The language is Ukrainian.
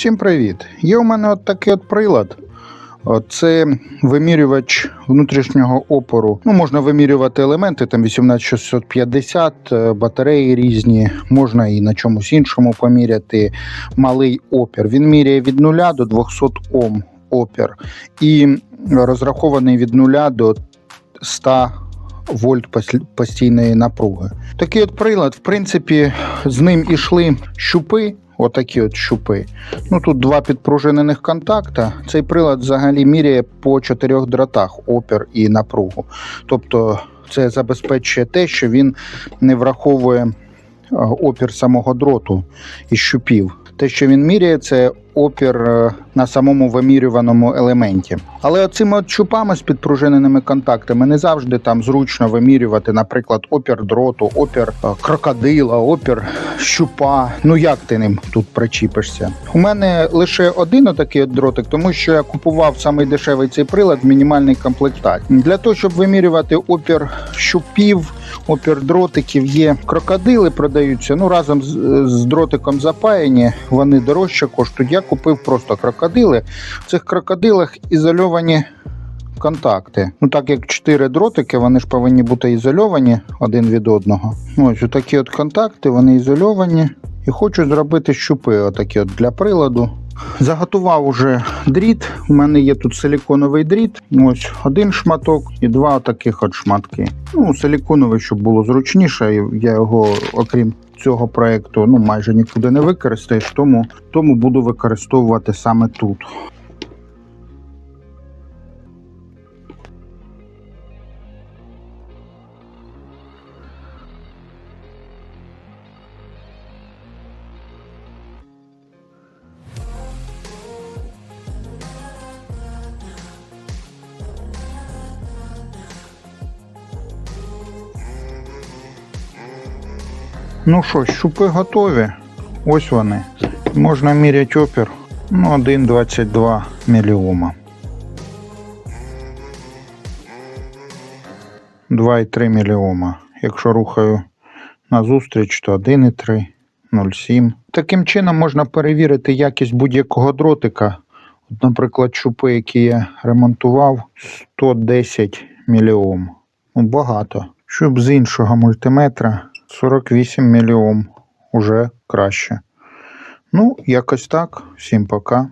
Всім привіт! Є у мене от такий от прилад. Це вимірювач внутрішнього опору. Ну, можна вимірювати елементи, там 18650, е, батареї різні, можна і на чомусь іншому поміряти малий опір. Він міряє від 0 до 200 Ом опір і розрахований від 0 до 100 вольт постійної напруги. Такий от прилад, в принципі, з ним ішли щупи, отакі от щупи. Ну тут два підпружинених контакта. Цей прилад взагалі міряє по чотирьох дротах опір і напругу. Тобто це забезпечує те, що він не враховує е, опір самого дроту і щупів. Те, що він міряє, це опір е, на самому вимірюваному елементі. Але цими от щупами з підпружиненими контактами не завжди там зручно вимірювати, наприклад, опір дроту, опір е, крокодила, опір щупа. Ну як ти ним тут причіпишся? У мене лише один отакий от дротик, тому що я купував самий дешевий цей прилад в мінімальній комплектації. Для того, щоб вимірювати опір щупів, опір дротиків, є крокодили, продаються. Ну разом з, з дротиком запаяні, вони дорожче коштують. Я купив просто крокодили. В цих крокодилах ізольовані контакти. Ну так як чотири дротики, вони ж повинні бути ізольовані один від одного. Ось такі от контакти, вони ізольовані. І хочу зробити щупи, отакі от для приладу. Заготував уже дріт. У мене є тут силіконовий дріт. Ось один шматок і два таких от шматки. Ну, силіконовий, щоб було зручніше. Я його, окрім цього проекту, ну майже нікуди не використаєш, тому, тому буду використовувати саме тут. Ну що, щупи готові. Ось вони. Можна міряти опір. Ну, 1,22 міліома. 2,3 міліома. Якщо рухаю назустріч, то 1,3, 0,7. Таким чином можна перевірити якість будь-якого дротика. От, наприклад, щупи, які я ремонтував, 110 міліом. Ну, багато. Щоб з іншого мультиметра 48 мільйом. Уже краще. Ну, якось так. Всім пока.